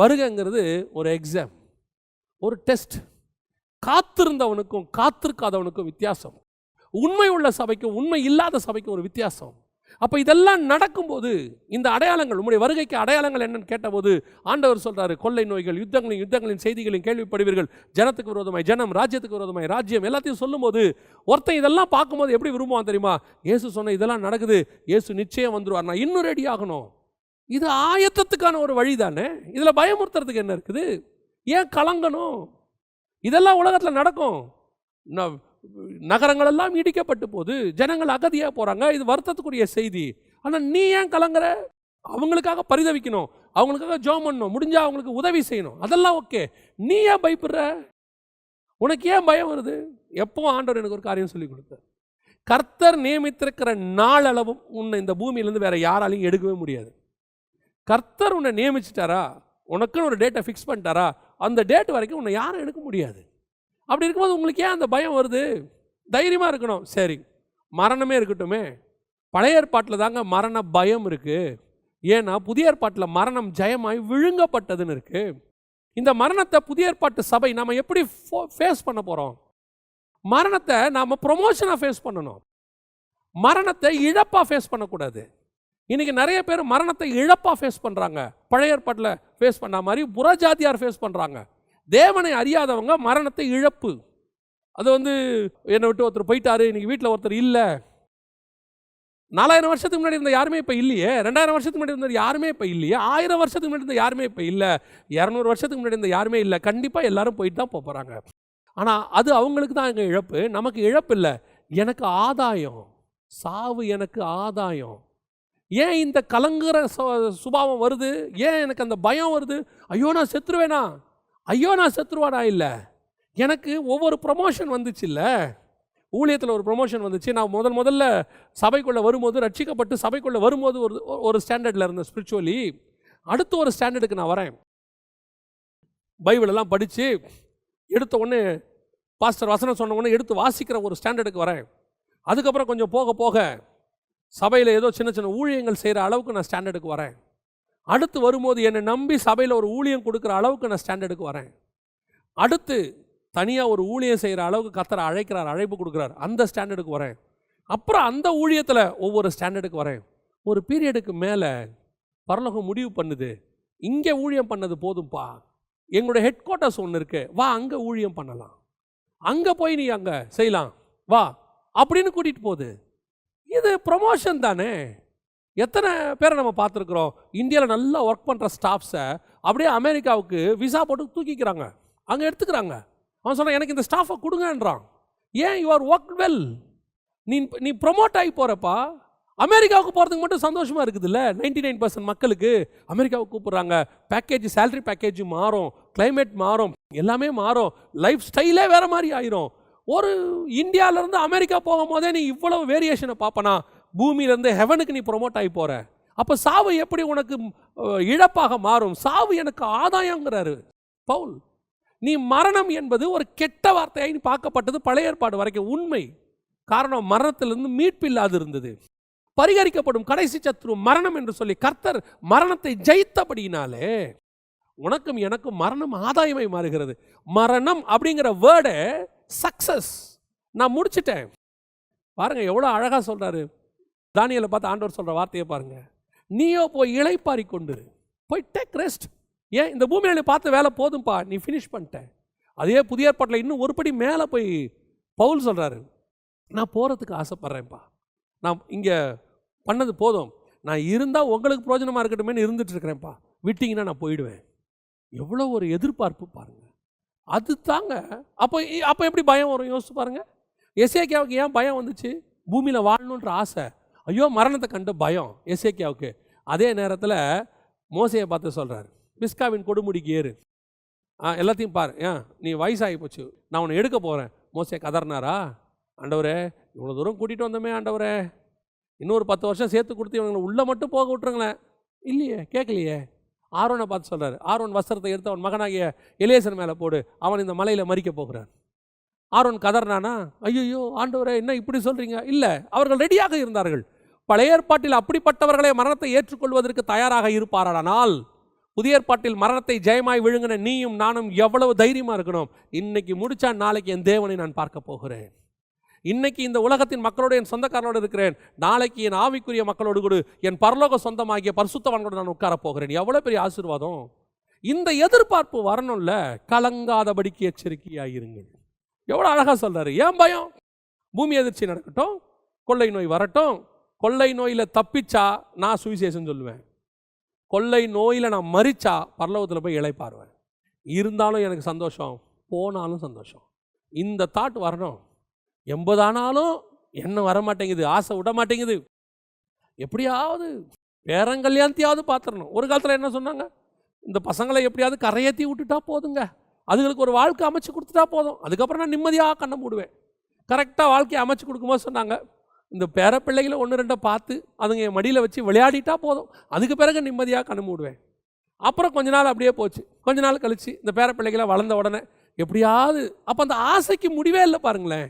வருகைங்கிறது ஒரு எக்ஸாம் ஒரு டெஸ்ட் காத்திருந்தவனுக்கும் காத்திருக்காதவனுக்கும் வித்தியாசம். உண்மை உள்ள சபைக்கும் உண்மை இல்லாத சபைக்கும் ஒரு வித்தியாசம். அப்போ இதெல்லாம் நடக்கும்போது இந்த அடையாளங்கள் உங்களுடைய வருகைக்கு அடையாளங்கள் என்னன்னு கேட்டபோது ஆண்டவர் சொல்கிறாரு கொள்ளை நோய்கள் யுத்தங்களின் யுத்தங்களின் செய்திகளையும் கேள்விப்படுவீர்கள். ஜனத்துக்கு விரோதமாய் ஜனம் ராஜ்யத்துக்கு விரோதமாய் ராஜ்யம் எல்லாத்தையும் சொல்லும்போது ஒருத்தன் இதெல்லாம் பார்க்கும்போது எப்படி விரும்புவான் தெரியுமா? இயேசு சொன்ன இதெல்லாம் நடக்குது. இயேசு நிச்சயம் வந்துருவார். நான் இன்னும் ரெடி ஆகணும். இது ஆயத்தத்துக்கான ஒரு வழி தானே? இதில் பயமுறுத்துறதுக்கு என்ன இருக்குது? ஏன் கலங்கணும்? இதெல்லாம் உலகத்தில் நடக்கும். ந- நகரங்கள் எல்லாம் இடிக்கப்பட்டு போகுது. ஜனங்கள் அகதியாக போகிறாங்க இது வருத்தத்துக்குரிய செய்தி. ஆனால் நீ ஏன் கலங்குற? அவங்களுக்காக பரிதவிக்கணும். அவங்களுக்காக ஜோம் பண்ணணும். முடிஞ்சால் அவங்களுக்கு உதவி செய்யணும். அதெல்லாம் ஓகே. நீ ஏன் பயப்படுற? உனக்கு ஏன் பயம் வருது? எப்பவும் ஆண்டவர் எனக்கு ஒரு காரியம் சொல்லி கொடுத்தார். கர்த்தர் நியமித்திருக்கிற நாளளவும் உன்னை இந்த பூமியிலேருந்து வேற யாராலையும் எடுக்கவே முடியாது. கர்த்தர் உன்னை நியமிச்சிட்டாரா? உனக்குன்னு ஒரு டேட்டை ஃபிக்ஸ் பண்ணிட்டாரா? அந்த டேட் வரைக்கும் உன்னை யாரும் எடுக்க முடியாது. அப்படி இருக்கும்போது உங்களுக்கு ஏன் அந்த பயம் வருது? தைரியமாக இருக்கணும். சரி மரணமே இருக்கட்டுமே. பழைய ஏற்பாட்டில் தாங்க மரண பயம் இருக்குது ஏன்னா புதிய ஏற்பாட்டில் மரணம் ஜெயமாய் விழுங்கப்பட்டதுன்னு இருக்குது இந்த மரணத்தை புதிய ஏற்பாட்டு சபை நாம் எப்படி ஃபேஸ் பண்ண போகிறோம் மரணத்தை நாம் ப்ரொமோஷனாக ஃபேஸ் பண்ணணும். மரணத்தை இழப்பாக ஃபேஸ் பண்ணக்கூடாது. இன்றைக்கி நிறைய பேர் மரணத்தை இழப்பாக ஃபேஸ் பண்ணுறாங்க பழைய ஏற்பாட்டில் ஃபேஸ் பண்ண மாதிரி புறஜாதியார் ஃபேஸ் பண்ணுறாங்க தேவனை அறியாதவங்க மரணத்தை இழப்பு. அது வந்து என்னை விட்டு ஒருத்தர் போயிட்டாரு இன்னைக்கு வீட்டில் ஒருத்தர் இல்லை. நாலாயிரம் வருஷத்துக்கு முன்னாடி இருந்த யாருமே இப்போ இல்லையே. ரெண்டாயிரம் வருஷத்துக்கு முன்னாடி இருந்த யாருமே இப்போ இல்லையே. ஆயிரம் வருஷத்துக்கு முன்னாடி இருந்த யாருமே இப்போ இல்லை. இரநூறு வருஷத்துக்கு முன்னாடி இருந்த யாருமே இல்லை. கண்டிப்பாக எல்லாரும் போயிட்டு தான் போகிறாங்க ஆனால் அது அவங்களுக்கு தான் எங்கள் இழப்பு. நமக்கு இழப்பு இல்லை. எனக்கு ஆதாயம். சாவு எனக்கு ஆதாயம். ஏன் இந்த கலங்குற சுபாவம் வருது? ஏன் எனக்கு அந்த பயம் வருது? ஐயோ நான் செத்துருவேனா? ஐயோ நான் செத்துருவானா? இல்லை. எனக்கு ஒவ்வொரு ப்ரொமோஷன் வந்துச்சு இல்லை. ஊழியத்தில் ஒரு ப்ரொமோஷன் வந்துச்சு. நான் முதல் முதல்ல சபைக்குள்ளே வரும்போது ரட்சிக்கப்பட்டு சபைக்குள்ளே வரும்போது ஒரு ஒரு ஸ்டாண்டர்டில் இருந்தேன் ஸ்பிரிச்சுவலி அடுத்த ஒரு ஸ்டாண்டர்டுக்கு நான் வரேன். பைபிளெல்லாம் படித்து எடுத்த உடனே பாஸ்டர் வசனம் சொன்ன உடனே எடுத்து வாசிக்கிற ஒரு ஸ்டாண்டர்டுக்கு வரேன். அதுக்கப்புறம் கொஞ்சம் போக போக சபையில் ஏதோ சின்ன சின்ன ஊழியங்கள் செய்கிற அளவுக்கு நான் ஸ்டாண்டர்டுக்கு வரேன். அடுத்து வரும்போது என்னை நம்பி சபையில் ஒரு ஊழியம் கொடுக்குற அளவுக்கு நான் ஸ்டாண்டர்டுக்கு வரேன். அடுத்து தனியாக ஒரு ஊழியம் செய்கிற அளவுக்கு கத்தரை அழைக்கிறார் அழைப்பு கொடுக்குறார். அந்த ஸ்டாண்டர்டுக்கு வரேன். அப்புறம் அந்த ஊழியத்தில் ஒவ்வொரு ஸ்டாண்டர்டுக்கு வரேன். ஒரு பீரியடுக்கு மேலே பரலோகம் முடிவு பண்ணுது. இங்கே ஊழியம் பண்ணது போதும்பா. எங்களோட ஹெட் குவார்ட்டர்ஸ் ஒன்று இருக்கு. வா அங்கே ஊழியம் பண்ணலாம். அங்கே போய் நீ அங்கே செய்யலாம். வா அப்படின்னு கூட்டிகிட்டு போகுது. இது ப்ரொமோஷன் தானே? எத்தனை பேரை நம்ம பார்த்துருக்குறோம்? இந்தியாவில் நல்லா ஒர்க் பண்ணுற ஸ்டாஃப்ஸை அப்படியே அமெரிக்காவுக்கு விசா போட்டு தூக்கிக்கிறாங்க. அங்கே எடுத்துக்கிறாங்க. அவன் சொல்கிறான் எனக்கு இந்த ஸ்டாஃபை கொடுங்கன்றான். ஏன்? யூ ஆர் ஒர்க் வெல் நீ நீ ப்ரொமோட் ஆகி போகிறப்பா அமெரிக்காவுக்கு போகிறதுக்கு மட்டும் சந்தோஷமாக இருக்குதுல்ல? நைன்டி நைன் பர்சன்ட் மக்களுக்கு அமெரிக்காவுக்கு கூப்பிட்றாங்க. பேக்கேஜ் சேலரி பேக்கேஜ் மாறும். கிளைமேட் மாறும். எல்லாமே மாறும். லைஃப் ஸ்டைலே வேறு மாதிரி ஆயிரும். ஒரு இந்தியாவிலேருந்து அமெரிக்கா போகும்போதே நீ இவ்வளவு வேரியேஷனை பார்ப்பனா? பூமியிலேருந்து ஹெவனுக்கு நீ ப்ரொமோட் ஆகி போகிற அப்போ சாவு எப்படி உனக்கு இழப்பாக மாறும்? சாவு எனக்கு ஆதாயங்கிறாரு பவுல். நீ மரணம் என்பது ஒரு கெட்ட வார்த்தையாக நீ பார்க்கப்பட்டது பழைய ஏற்பாடு வரைக்கும் உண்மை. காரணம் மரணத்திலிருந்து மீட்பு இல்லாது இருந்தது பரிகரிக்கப்படும் கடைசி சத்ரு மரணம் என்று சொல்லி கர்த்தர் மரணத்தை ஜெயித்தபடியினாலே உனக்கும் எனக்கும் மரணம் ஆதாயமாய் மாறுகிறது. மரணம் அப்படிங்கிற வேர்டை சக்சஸ் நான் முடிச்சிட்டேன். பாருங்கள் எவ்வளோ அழகாக சொல்கிறாரு தானியலை பார்த்து ஆண்டவர் சொல்கிற வார்த்தையை பாருங்கள் நீயோ போய் இழைப்பாரி கொண்டு போய் டேக் ரெஸ்ட் ஏன்? இந்த பூமியில் நீ பார்த்த வேலை போதும்பா நீ ஃபினிஷ் பண்ணிட்ட. அதே புதிய ஏற்பாட்டில் இன்னும் ஒரு படி மேலே போய் பவுல் சொல்கிறாரு நான் போகிறதுக்கு ஆசைப்பட்றேன்ப்பா. நான் இங்கே பண்ணது போதும். நான் இருந்தால் உங்களுக்கு பிரயோஜனமாக இருக்கட்டுமேன்னு இருந்துட்டு இருக்கிறேன்ப்பா. நான் போயிடுவேன். எவ்வளோ ஒரு எதிர்பார்ப்பு பாருங்கள் அது தாங்க அப்போ அப்போ எப்படி பயம் வரும்? யோசிச்சு பாருங்கள் எஸ்ஏகேவுக்கு ஏன் பயம் வந்துச்சு? பூமியில் வாழணுன்ற ஆசை. ஐயோ மரணத்தை கண்டு பயம் எஸ்ஏகேவுக்கு அதே நேரத்தில் மோசையை பார்த்து சொல்கிறார் பிஸ்காவின் கொடுமுடிக்கு ஏறு. ஆ எல்லாத்தையும் பாரு. ஏன்? நீ வயசாகி போச்சு. நான் உன்னை எடுக்க போகிறேன் மோசையை கதறினாரா? ஆண்டவரே இவ்வளோ தூரம் கூட்டிகிட்டு வந்தோமே ஆண்டவரே. இன்னொரு பத்து வருஷம் சேர்த்து கொடுத்து இவங்களை உள்ளே மட்டும் போக விட்டுருங்களேன். இல்லையே கேட்கலையே. ஆரோனை பார்த்து சொல்கிறார் ஆரோன் வஸ்திரத்தை எடுத்து அவன் மகனாகிய எலேசன் மேலே போடு அவன் இந்த மலையில் மறிக்க போகிறான். ஆரோன் கதர்னானா ஐயோ ஆண்டவரே என்ன இப்படி சொல்கிறீங்க இல்லை அவர்கள் ரெடியாக இருந்தார்கள். பழைய ஏற்பாட்டில் அப்படிப்பட்டவர்களே மரணத்தை ஏற்றுக்கொள்வதற்கு தயாராக இருப்பாரானால் புதிய ஏற்பாட்டில் மரணத்தை ஜெயமாய் விழுங்கின நீயும் நானும் எவ்வளவு தைரியமாக இருக்கணும். இன்னைக்கு முடிச்சா நாளைக்கு என் தேவனை நான் பார்க்க போகிறேன். இன்னைக்கு இந்த உலகத்தின் மக்களோடு என் சொந்தக்காரனோடு இருக்கிறேன். நாளைக்கு என் ஆவிக்குரிய மக்களோடு கூட என் பரலோக சொந்தமாகிய பரிசுத்தவான்களோடு நான் உட்கார போகிறேன். எவ்வளோ பெரிய ஆசீர்வாதம்? இந்த எதிர்பார்ப்பு வரணும்ல கலங்காதபடிக்கு எச்சரிக்கையாக இருங்கள். எவ்வளோ அழகாக சொல்கிறாரு ஏன் பயம்? பூமி எதிர்ச்சி நடக்கட்டும் கொள்ளை நோய் வரட்டும். கொள்ளை நோயில் தப்பிச்சா நான் சுவிசேஷம் சொல்லுவேன். கொள்ளை நோயில் நான் மறிச்சா பரலோகத்தில் போய் இழைப்பாருவேன் இருந்தாலும் எனக்கு சந்தோஷம் போனாலும் சந்தோஷம். இந்த தாட் வரணும். எண்பதானாலும் என்ன வர மாட்டேங்குது ஆசை விட மாட்டேங்குது எப்படியாவது பேரங்கல்யாணத்தையாவது பார்த்துடணும் ஒரு காலத்தில் என்ன சொன்னாங்க? இந்த பசங்களை எப்படியாவது கரையேற்றி விட்டுட்டா போதுங்க. அதுங்களுக்கு ஒரு வாழ்க்கை அமைச்சு கொடுத்துட்டா போதும். அதுக்கப்புறம் நான் நிம்மதியாக கண்ணை மூடுவேன். கரெக்டாக வாழ்க்கையை அமைச்சு கொடுக்கும்போது சொன்னாங்க இந்த பேர பிள்ளைகளை ஒன்று ரெண்டை பார்த்து அதுங்க என் மடியில் வச்சு விளையாடிட்டா போதும். அதுக்கு பிறகு நிம்மதியாக கண்ணு மூடுவேன். அப்புறம் கொஞ்ச நாள் அப்படியே போச்சு. கொஞ்ச நாள் கழிச்சு இந்த பேர பிள்ளைகளை வளர்ந்த உடனே எப்படியாவது அப்போ அந்த ஆசைக்கு முடிவே இல்லை பாருங்களேன்.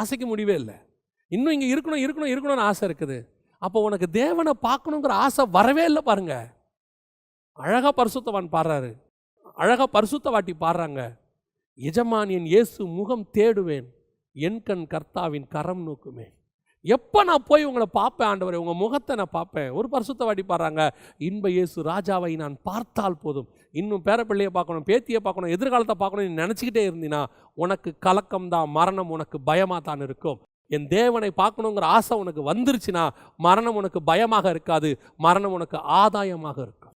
ஆசைக்கு முடிவே இல்லை. இன்னும் இங்கே இருக்கணும் இருக்கணும் இருக்கணும்னு ஆசை இருக்குது. அப்போ உனக்கு தேவனை பார்க்கணுங்கிற ஆசை வரவே இல்லை பாருங்க. அழகா பரிசுத்தவான் பாடுறாரு. அழகா பரிசுத்த வாட்டி பாடுறாங்க. எஜமானியன் இயேசு முகம் தேடுவேன். என் கண் கர்த்தாவின் கரம் நோக்குமே. எப்போ நான் போய் உங்களை பார்ப்பேன் ஆண்டவரே? உங்கள் முகத்தை நான் பார்ப்பேன். ஒரு பரிசுத்தவாடி பாடுறாங்க இன்ப இயேசு ராஜாவை நான் பார்த்தால் போதும். இன்னும் பேரப்பிள்ளையை பார்க்கணும் பேத்தியை பார்க்கணும் எதிர்காலத்தை பார்க்கணும் நினச்சிக்கிட்டே இருந்தீங்கன்னா உனக்கு கலக்கம் தான் மரணம் உனக்கு பயமாக தான் இருக்கும். என் தேவனை பார்க்கணுங்கிற ஆசை உனக்கு வந்துருச்சுன்னா மரணம் உனக்கு பயமாக இருக்காது. மரணம் உனக்கு ஆதாயமாக இருக்கும்.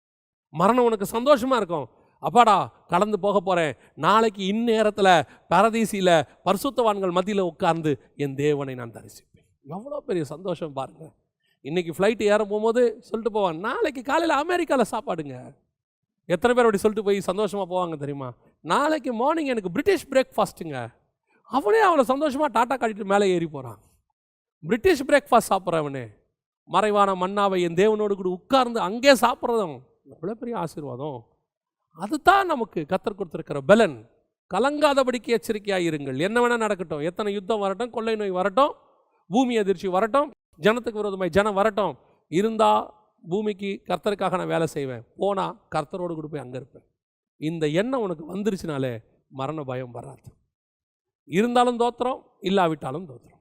மரணம் உனக்கு சந்தோஷமாக இருக்கும். அப்பாடா கலந்து போக போகிறேன் நாளைக்கு இந்நேரத்தில் பரதீசியில் பரிசுத்தவான்கள் மத்தியில் உட்கார்ந்து என் தேவனை நான் தரிசிப்பேன். எவ்வளோ பெரிய சந்தோஷம் பாருங்க. இன்றைக்கி ஃப்ளைட் ஏற போகும்போது சொல்லிட்டு போவான் நாளைக்கு காலையில் அமெரிக்காவில் சாப்பாடுங்க. எத்தனை பேர் அப்படி சொல்லிட்டு போய் சந்தோஷமாக போவாங்க தெரியுமா? நாளைக்கு மார்னிங் எனக்கு பிரிட்டிஷ் பிரேக்ஃபாஸ்ட்டுங்க அவனே அவனை சந்தோஷமாக டாட்டா காட்டிட்டு மேலே ஏறி போகிறான் பிரிட்டிஷ் பிரேக்ஃபாஸ்ட் சாப்பிட்றவனே மறைவான மன்னாவை என் தேவனோடு கூட உட்கார்ந்து அங்கே சாப்பிட்றதும் எவ்வளோ பெரிய ஆசீர்வாதம். அதுதான் நமக்கு கத்தர் கொடுத்துருக்கிற பலன். கலங்காதபடிக்கு எச்சரிக்கையாக இருங்கள். என்ன வேணால் நடக்கட்டும். எத்தனை யுத்தம் வரட்டும் கொள்ளை நோய் வரட்டும். பூமி அதிர்ச்சி வரட்டும் ஜனத்துக்கு விரோதமாய் ஜனம் வரட்டும். இருந்தால் பூமிக்கு கர்த்தருக்காக நான் வேலை செய்வேன். போனால் கர்த்தரோடு கூட போய் அங்கே இருப்பேன். இந்த எண்ணம் உனக்கு வந்துருச்சுனாலே மரண பயம் வராது. இருந்தாலும் தோத்திரம் இல்லாவிட்டாலும் தோத்திரம்.